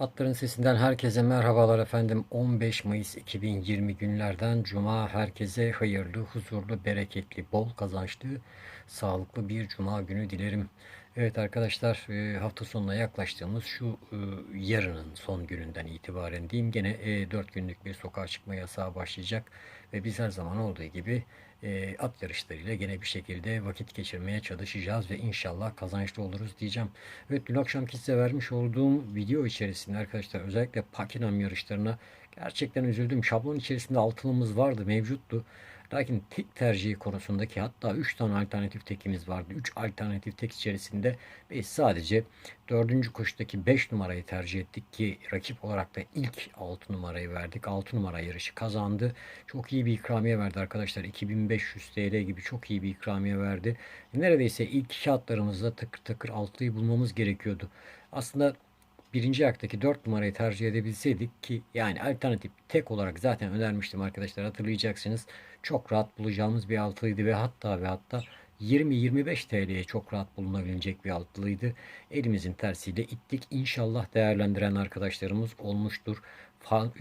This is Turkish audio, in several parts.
Atların sesinden herkese merhabalar efendim. 15 Mayıs 2020 günlerden Cuma herkese hayırlı, huzurlu, bereketli, bol kazançlı, sağlıklı bir Cuma günü dilerim. Evet arkadaşlar e, hafta sonuna yaklaştığımız şu e, yarının son gününden itibaren diyeyim gene 4 günlük bir sokağa çıkma yasağı başlayacak ve biz her zaman olduğu gibi e, at yarışlarıyla gene bir şekilde vakit geçirmeye çalışacağız ve inşallah kazançlı oluruz diyeceğim. Evet dün akşamki size vermiş olduğum video içerisinde arkadaşlar özellikle Pakinam yarışlarına gerçekten üzüldüm. Şablon içerisinde altınımız vardı, mevcuttu. Lakin tek tercihi konusundaki hatta 3 tane alternatif tekimiz vardı. 3 alternatif tek içerisinde biz sadece 4. koşudaki 5 numarayı tercih ettik ki rakip olarak da ilk 6 numarayı verdik. 6 numara yarışı kazandı. Çok iyi bir ikramiye verdi arkadaşlar. 2500 TL gibi çok iyi bir ikramiye verdi. Neredeyse ilk iki hatlarımızda takır takır 6'yı bulmamız gerekiyordu. Aslında birinci ayaktaki 4 numarayı tercih edebilseydik ki yani alternatif tek olarak zaten önermiştim arkadaşlar hatırlayacaksınız. Çok rahat bulacağımız bir altılıydı ve hatta ve hatta 20-25 TL'ye çok rahat bulunabilecek bir altılıydı. Elimizin tersiyle ittik. İnşallah değerlendiren arkadaşlarımız olmuştur.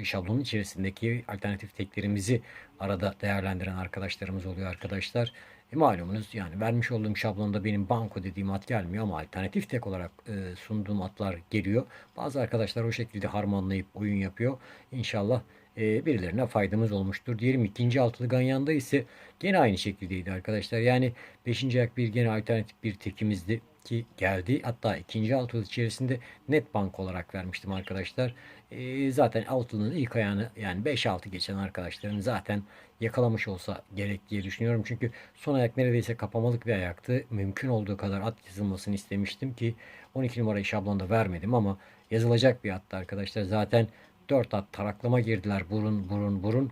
Şablonun içerisindeki alternatif teklerimizi arada değerlendiren arkadaşlarımız oluyor arkadaşlar. E, malumunuz yani vermiş olduğum şablonda benim banko dediğim at gelmiyor ama alternatif tek olarak e, sunduğum atlar geliyor. Bazı arkadaşlar o şekilde harmanlayıp oyun yapıyor. İnşallah e, birilerine faydamız olmuştur. Diyelim ikinci altılı ganyanda ise gene aynı şekildeydi arkadaşlar. Yani beşinci ayak bir gene alternatif bir tekimizdi ki geldi. Hatta ikinci altılı içerisinde net bank olarak vermiştim arkadaşlar. E, zaten altının ilk ayağını yani 5-6 geçen arkadaşların zaten yakalamış olsa gerek diye düşünüyorum. Çünkü son ayak neredeyse kapamalık bir ayaktı. Mümkün olduğu kadar at yazılmasını istemiştim ki 12 numarayı şablonda vermedim ama yazılacak bir attı arkadaşlar. Zaten 4 at taraklama girdiler burun burun burun.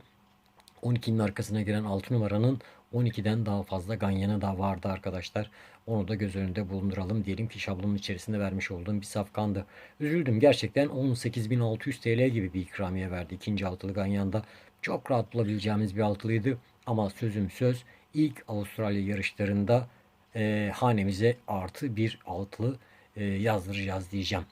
12'nin arkasına giren 6 numaranın 12'den daha fazla ganyanı da vardı arkadaşlar. Onu da göz önünde bulunduralım. Diyelim ki şablonun içerisinde vermiş olduğum bir safkandı. Üzüldüm gerçekten 18.600 TL gibi bir ikramiye verdi ikinci altılı ganyanda. Çok rahat bulabileceğimiz bir altılıydı. Ama sözüm söz ilk Avustralya yarışlarında e, hanemize artı bir altılı e, yazdıracağız diyeceğim.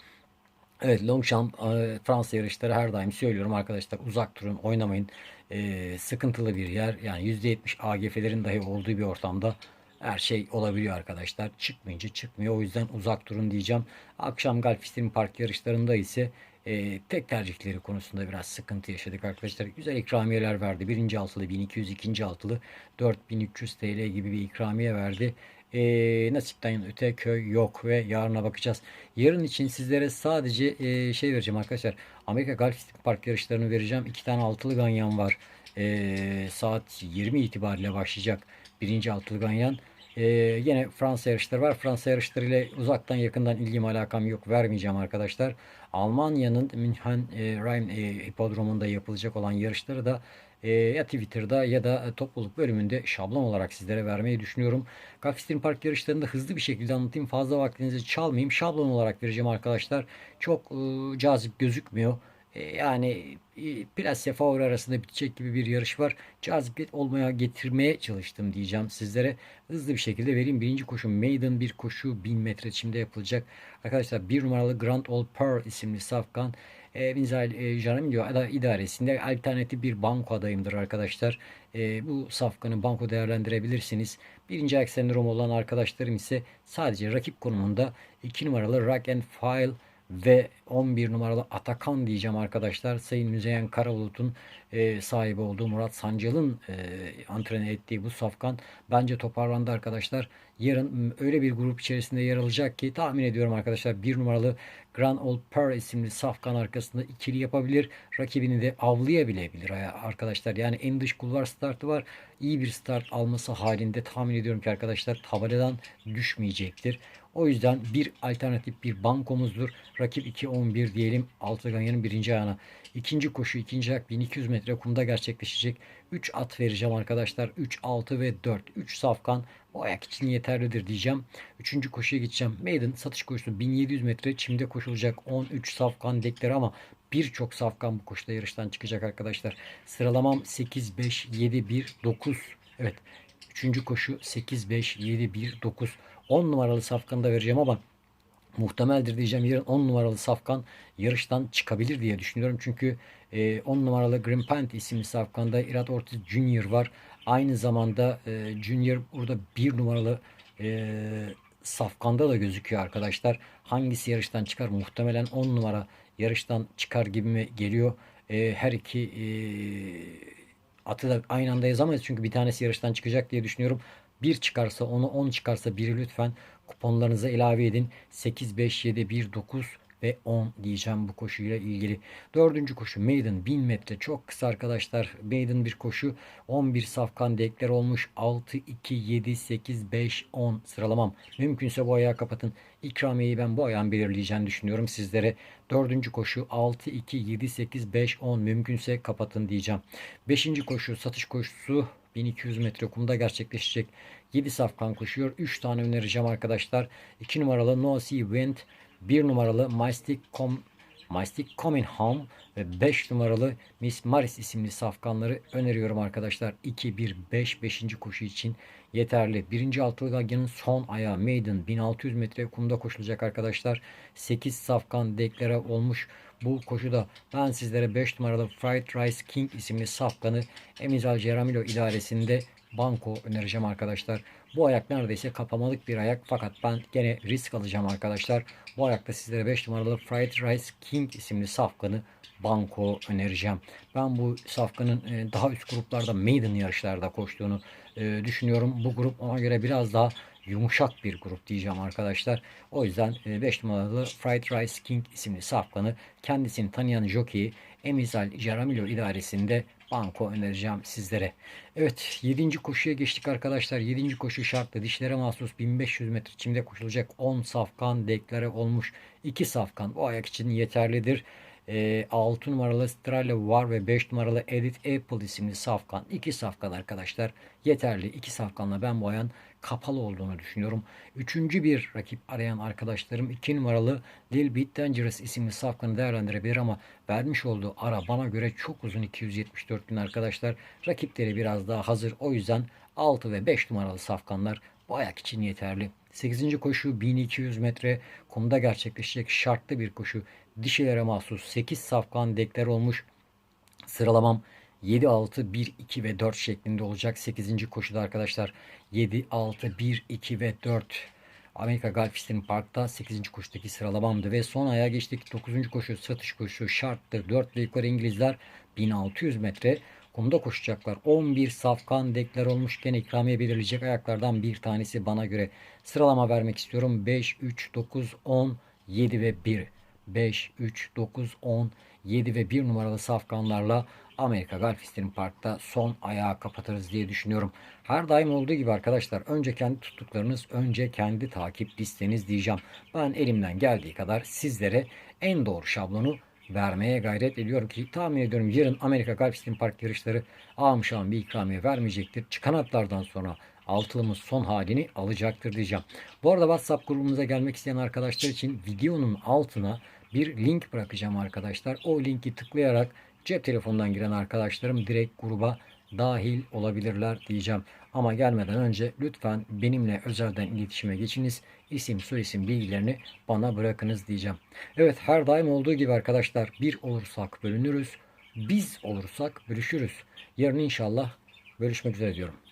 Evet Longchamp e, Fransa yarışları her daim söylüyorum arkadaşlar uzak durun oynamayın. E, sıkıntılı bir yer yani %70 AGF'lerin dahi olduğu bir ortamda her şey olabiliyor arkadaşlar. Çıkmayınca çıkmıyor o yüzden uzak durun diyeceğim. Akşam Galfistrin Park yarışlarında ise e, tek tercihleri konusunda biraz sıkıntı yaşadık arkadaşlar. Güzel ikramiyeler verdi. Birinci altılı 1200, ikinci altılı 4300 TL gibi bir ikramiye verdi. E, nasipten öte köy yok ve yarına bakacağız. Yarın için sizlere sadece e, şey vereceğim arkadaşlar. Amerika Golf Park yarışlarını vereceğim. İki tane altılı ganyan var. E, saat 20 itibariyle başlayacak. Birinci altılı ganyan. Ee, yine Fransa yarışları var. Fransa yarışları ile uzaktan yakından ilgim alakam yok. Vermeyeceğim arkadaşlar. Almanya'nın München e, Rhein e, hipodromunda yapılacak olan yarışları da e, ya Twitter'da ya da topluluk bölümünde şablon olarak sizlere vermeyi düşünüyorum. Gulfstream Park yarışlarını hızlı bir şekilde anlatayım. Fazla vaktinizi çalmayayım. Şablon olarak vereceğim arkadaşlar. Çok e, cazip gözükmüyor. E, yani e, Plasya Favori arasında bitecek gibi bir yarış var. Cazibiyet olmaya getirmeye çalıştım diyeceğim sizlere. Hızlı bir şekilde vereyim. Birinci koşu Maiden bir koşu 1000 metre çimde yapılacak. Arkadaşlar bir numaralı Grand Old Pearl isimli safkan e, Binzal e, Jaramillo idaresinde alternatif bir banko adayımdır arkadaşlar. E, bu safkanı banko değerlendirebilirsiniz. Birinci ayak sendromu olan arkadaşlarım ise sadece rakip konumunda 2 numaralı Rock and File ve 11 numaralı Atakan diyeceğim arkadaşlar. Sayın Müzeyyen Karabulut'un e, sahibi olduğu Murat Sancal'ın e, antrenör ettiği bu safkan bence toparlandı arkadaşlar. Yarın öyle bir grup içerisinde yer alacak ki tahmin ediyorum arkadaşlar bir numaralı Grand Old Pearl isimli safkan arkasında ikili yapabilir. Rakibini de avlayabilebilir arkadaşlar. Yani en dış kulvar startı var. İyi bir start alması halinde tahmin ediyorum ki arkadaşlar tabeladan düşmeyecektir. O yüzden bir alternatif bir bankomuzdur. Rakip 2-11 diyelim. Altı Ganyan'ın birinci ayağına. İkinci koşu ikinci ayak 1200 metre kumda gerçekleşecek. 3 at vereceğim arkadaşlar. 3, 6 ve 4. 3 safkan bu ayak için yeterlidir diyeceğim. Üçüncü koşuya gideceğim. Maiden satış koşusu 1700 metre çimde koşulacak 13 safkan dekleri ama birçok safkan bu koşuda yarıştan çıkacak arkadaşlar. Sıralamam 8, 5, 7, 1, 9. Evet. Üçüncü koşu 8, 5, 7, 1, 9. 10 numaralı safkanı da vereceğim ama muhtemeldir diyeceğim. Yarın 10 numaralı Safkan yarıştan çıkabilir diye düşünüyorum. Çünkü e, 10 numaralı Green Pant isimli Safkan'da Irat Ortiz Junior var. Aynı zamanda e, Junior burada 1 numaralı e, Safkan'da da gözüküyor arkadaşlar. Hangisi yarıştan çıkar? Muhtemelen 10 numara yarıştan çıkar gibi mi geliyor? E, her iki e, atı da aynı anda yazamayız. Çünkü bir tanesi yarıştan çıkacak diye düşünüyorum. Bir çıkarsa onu 10 çıkarsa biri lütfen kuponlarınıza ilave edin. 8, 5, 7, 1, 9 ve 10 diyeceğim bu koşuyla ilgili. Dördüncü koşu Maiden 1000 metre çok kısa arkadaşlar. Maiden bir koşu 11 safkan dekler olmuş. 6, 2, 7, 8, 5, 10 sıralamam. Mümkünse bu ayağı kapatın. İkramiyeyi ben bu ayağın belirleyeceğini düşünüyorum sizlere. Dördüncü koşu 6, 2, 7, 8, 5, 10 mümkünse kapatın diyeceğim. Beşinci koşu satış koşusu 1200 metre kumda gerçekleşecek. 7 safkan koşuyor. 3 tane önereceğim arkadaşlar. 2 numaralı No Sea Wind, 1 numaralı Mystic Com Mystic Coming Home ve 5 numaralı Miss Maris isimli safkanları öneriyorum arkadaşlar. 2, 1, 5, 5. koşu için yeterli. Birinci altılı gaganın son ayağı Maiden 1600 metre kumda koşulacak arkadaşlar. 8 safkan deklare olmuş. Bu koşuda ben sizlere 5 numaralı Fried Rice King isimli safkanı Emizal Ceramilo idaresinde banko önereceğim arkadaşlar. Bu ayak neredeyse kapamalık bir ayak fakat ben gene risk alacağım arkadaşlar. Bu ayakta sizlere 5 numaralı Fried Rice King isimli safkanı banko önereceğim. Ben bu safkanın e, daha üst gruplarda maiden yarışlarda koştuğunu e, düşünüyorum. Bu grup ona göre biraz daha yumuşak bir grup diyeceğim arkadaşlar. O yüzden 5 e, numaralı Fried Rice King isimli safkanı kendisini tanıyan jockey Emizal Jaramillo idaresinde banko önereceğim sizlere. Evet 7. koşuya geçtik arkadaşlar. 7. koşu şartlı dişlere mahsus 1500 metre çimde koşulacak 10 safkan deklare olmuş. 2 safkan bu ayak için yeterlidir. E, 6 numaralı Strale var ve 5 numaralı Edit Apple isimli safkan. 2 safkan arkadaşlar yeterli. 2 safkanla ben bu ayağın kapalı olduğunu düşünüyorum. Üçüncü bir rakip arayan arkadaşlarım 2 numaralı Lil Bit Dangerous isimli safkanı değerlendirebilir ama vermiş olduğu ara bana göre çok uzun 274 gün arkadaşlar. Rakipleri biraz daha hazır. O yüzden 6 ve 5 numaralı safkanlar bu ayak için yeterli. 8. koşu 1200 metre kumda gerçekleşecek şartlı bir koşu. Dişilere mahsus 8 safkan deklar olmuş. Sıralamam 7, 6, 1, 2 ve 4 şeklinde olacak. 8. koşuda arkadaşlar 7, 6, 1, 2 ve 4 Amerika Golf Eastern Park'ta 8. koşudaki sıralamamdı ve son aya geçtik. 9. koşu satış koşu şarttı. 4 ve yukarı İngilizler 1600 metre kumda koşacaklar. 11 safkan deklar olmuşken ikramiye belirleyecek ayaklardan bir tanesi bana göre. Sıralama vermek istiyorum. 5, 3, 9, 10, 7 ve 1. 5, 3, 9, 10, 7 ve 1 numaralı safkanlarla Amerika Golf Eastern Park'ta son ayağı kapatırız diye düşünüyorum. Her daim olduğu gibi arkadaşlar önce kendi tuttuklarınız, önce kendi takip listeniz diyeceğim. Ben elimden geldiği kadar sizlere en doğru şablonu vermeye gayret ediyorum ki tahmin ediyorum yarın Amerika Golf Eastern Park yarışları ağam şu an bir ikramiye vermeyecektir. Çıkan atlardan sonra altılımız son halini alacaktır diyeceğim. Bu arada WhatsApp grubumuza gelmek isteyen arkadaşlar için videonun altına bir link bırakacağım arkadaşlar. O linki tıklayarak cep telefonundan giren arkadaşlarım direkt gruba dahil olabilirler diyeceğim. Ama gelmeden önce lütfen benimle özelden iletişime geçiniz. İsim, soyisim bilgilerini bana bırakınız diyeceğim. Evet her daim olduğu gibi arkadaşlar bir olursak bölünürüz. Biz olursak bölüşürüz. Yarın inşallah görüşmek üzere diyorum.